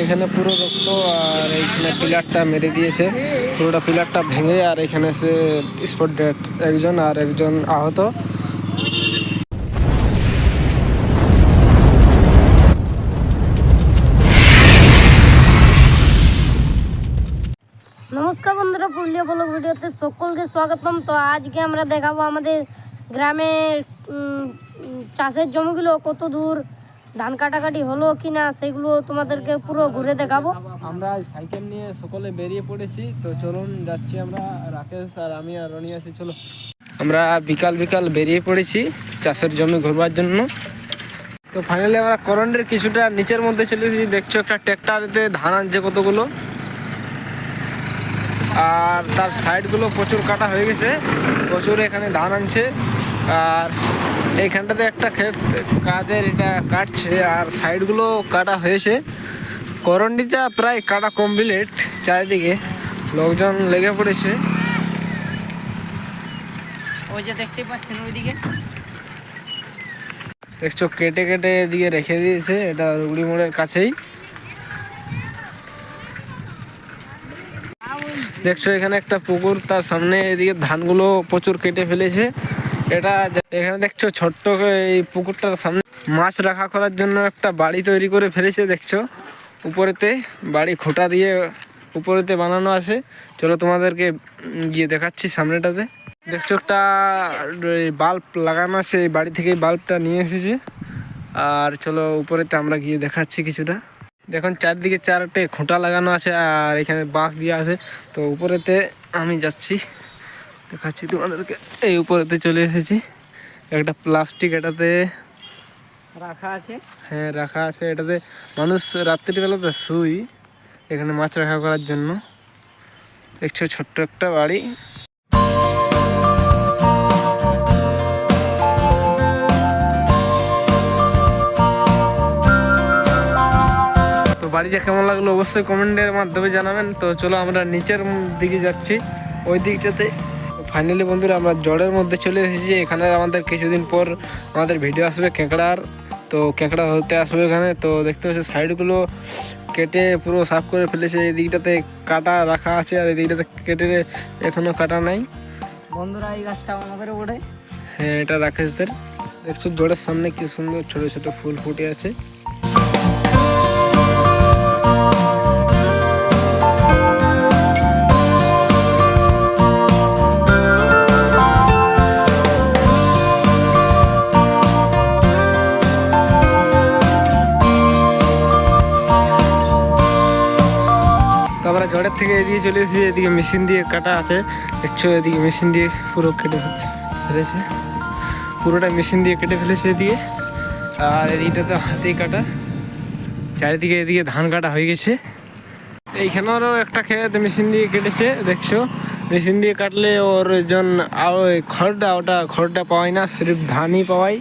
এখানে পুরো রক্ত আর এইখানে পিলারটা মেরে দিয়েছে। পুরোটা পিলারটা ভেঙে আর এখানে সে স্পট ডেট। একজন আর একজন আহত। নমস্কার বন্ধুরা, পুরুলিয়া ব্লগ ভিডিওতে সকলকে স্বাগতম। তো আজকে আমরা দেখাবো আমাদের গ্রামের চাষের জমিগুলো কত দূর ধান কাটাকাটি হলো কি না সেগুলো তোমাদেরকে পুরো ঘুরে দেখাবো। আমরা সাইকেল নিয়ে সকলে বেরিয়ে পড়েছি তো চলুন যাচ্ছি আমরা রাকেশ আর আমি আর রনি আছি চলো। আমরা বিকাল বিকাল বেরিয়ে পড়েছি চাষের জমি ঘুরবার জন্য। তো ফাইনালি আমরা করন্ডের কিছুটা নিচের মধ্যে চলে এসেছি দেখছ একটা ট্র্যাক্টরেতে ধান আনছে কতগুলো। আর তার সাইডগুলো প্রচুর কাটা হয়ে গেছে প্রচুর এখানে ধান আনছে। আর এইখানটাতে একটা ক্ষেত কাদের এটা কাটছে আর সাইডগুলো কাটা হয়েছে। করন্ডিটা প্রায় কাটা কমপ্লিট চারিদিকে লোকজন লেগে পড়েছে। ওই যে দেখতে পাচ্ছেন ওইদিকে। দেখছ কেটে কেটে এদিকে রেখে দিয়েছে এটা রুগড়ি মোড়ের কাছেই। দেখছ এখানে একটা পুকুর তার সামনে এদিকে ধানগুলো প্রচুর কেটে ফেলেছে। এটা এখানে দেখছ ছোট্ট এই পুকুরটার সামনে মাছ রাখা করার জন্য একটা বাড়ি তৈরি করে ফেলেছে, দেখছ? উপরেতে বাড়ি খোটা দিয়ে উপরেতে বানানো আছে। চলো তোমাদেরকে গিয়ে দেখাচ্ছি সামনেটাতে। দেখছ একটা বাল্ব লাগানো আছে, এই বাড়ি থেকে বাল্বটা নিয়ে এসেছে। আর চলো উপরেতে আমরা গিয়ে দেখাচ্ছি কিছুটা। দেখুন, চারদিকে চারটে খুঁটা লাগানো আছে আর এখানে বাঁশ দিয়ে আছে। তো উপরেতে আমি যাচ্ছি। দেখাচ্ছি তোমাদেরকে। এই উপরেতে চলে এসেছি। একটা প্লাস্টিক এটাতে রাখা আছে। হ্যাঁ রাখা আছে। এটাতে মানুষ রাত্রিবেলাতে শুই এখানে মাছ রাখা করার জন্য। দেখছ ছোট্ট একটা বাড়ি। তো বাড়িটা কেমন লাগল অবশ্যই কমেন্টের মাধ্যমে জানাবেন। তো চলো আমরা নিচের দিকে যাচ্ছি। ওই দিকটাতে ফাইনালি বন্ধুরা আমরা জলের মধ্যে চলে এসেছি। এখানে আমাদের কিছুদিন পর আমাদের ভিডিও আসবে কেঁকড়ার। তো কেঁকড়া হতে আসবে এখানে। তো দেখতে পাচ্ছি সাইডগুলো কেটে পুরো সাফ করে ফেলেছে। এই দিকটাতে কাটা রাখা আছে আর এই দিকটাতে কেটে এখনও কাটা নাই। বন্ধুরা এই গাছটা আমাদের ওঠে হ্যাঁ এটা রাকেশদের দেখছ জলের সামনে কি সুন্দর ছোট ছোট ফুল ফুটে আছে। জলের থেকে এদিকে চলে এসেছি, এদিকে মেশিন দিয়ে কাটা আছে। দেখছ, এদিকে মেশিন দিয়ে পুরো কেটে ফেলেছে। পুরোটা মেশিন দিয়ে কেটে ফেলেছে এদিকে। আর এদিকটা তো হাতেই কাটা। চারিদিকে এদিকে ধান কাটা হয়ে গেছে। এইখানেরও একটা ক্ষেত মেশিন দিয়ে কেটেছে, দেখছ? মেশিন দিয়ে কাটলে ওর জন খড়টা, ওটা খড়টা পাওয়াই না, সির্ফ ধানই পাওয়াই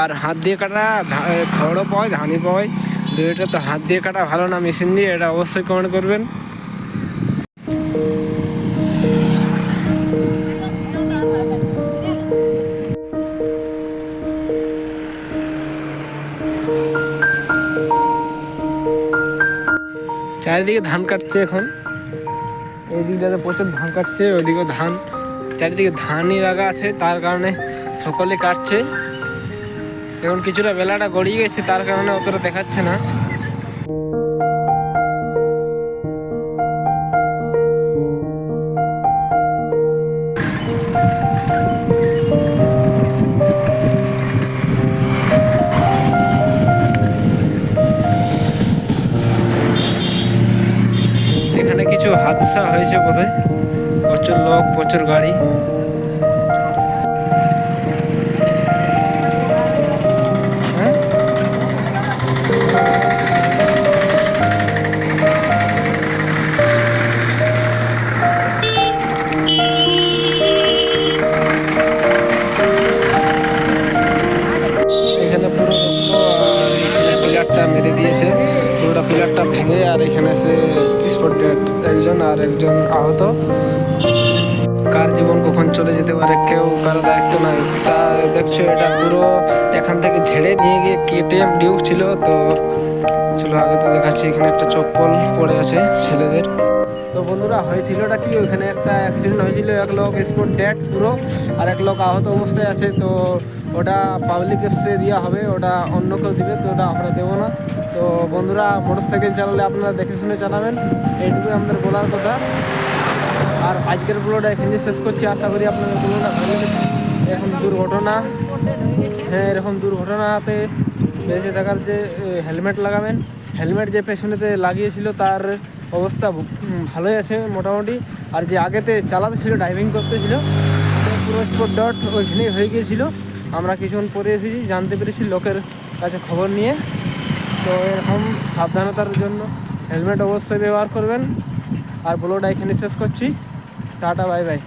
আর হাত দিয়ে কাটা খড়ও পাওয়াই ধানই পাওয়াই দুইটা তো হাত দিয়ে কাটা ভালো না, মেশিন দিয়ে, এটা অবশ্যই কমেন্ট করবেন। চারিদিকে ধান কাটছে এখন। এই দিকটাতে প্রচুর ধান কাটছে ওইদিকে ধান। চারিদিকে ধানই লাগা আছে, তার কারণে সকলে কাটছে। এখন কিছুটা বেলাটা গড়িয়ে গেছে, তার কারণে অতটা দেখাচ্ছে না। হাদসা হয়েছে বোধহয়। প্রচুর লোক প্রচুর গাড়ি। ভেঙে আর এখানে সে স্পট ডেট একজন আর একজন আহত। কার জীবন কখন চলে যেতে পারে কেউ কারও দায়িত্ব নাই। তা দেখছ, এটা পুরো এখান থেকে ঝেড়ে নিয়ে গিয়ে কেটিএম ডিউ ছিল, তো চলো আগে তো দেখাচ্ছি, এখানে একটা চপ্পল পড়ে আছে ছেলেদের। তো বন্ধুরা, হয়েছিলটা কি? ওইখানে একটা অ্যাক্সিডেন্ট হয়েছিল, এক লোক স্পট ডেট পুরো, আর এক লোক আহত অবস্থায় আছে, তো ওটা পাবলিক এসে দেওয়া হবে, ওটা অন্য কেউ দিবে, তো ওটা আমরা দেবো না। তো বন্ধুরা মোটর সাইকেল চালালে আপনারা দেখে শুনে চালাবেন এইটুকুই আমাদের বলার কথা। আর আজকের ব্লগটা এখানে শেষ করছি। আশা করি আপনাদের ব্লগটা ভালো দুর্ঘটনা হ্যাঁ এরকম দুর্ঘটনাতে বেঁচে থাকার যে হেলমেট লাগাবেন, হেলমেট যে পেছনেতে লাগিয়েছিল তার অবস্থা ভালোই আছে মোটামুটি। আর যে আগেতে চালাতে ছিল ড্রাইভিং করতে ছিল সে পুরো স্পট ডট ওইখানেই হয়ে গিয়েছিল। আমরা কিছুক্ষণ পরে এসেছি, জানতে পেরেছি লোকের কাছে খবর নিয়ে। তো এরকম সাবধানতার জন্য হেলমেট অবশ্যই ব্যবহার করবেন। আর ব্লগটা এখানে শেষ করছি। Tata bye bye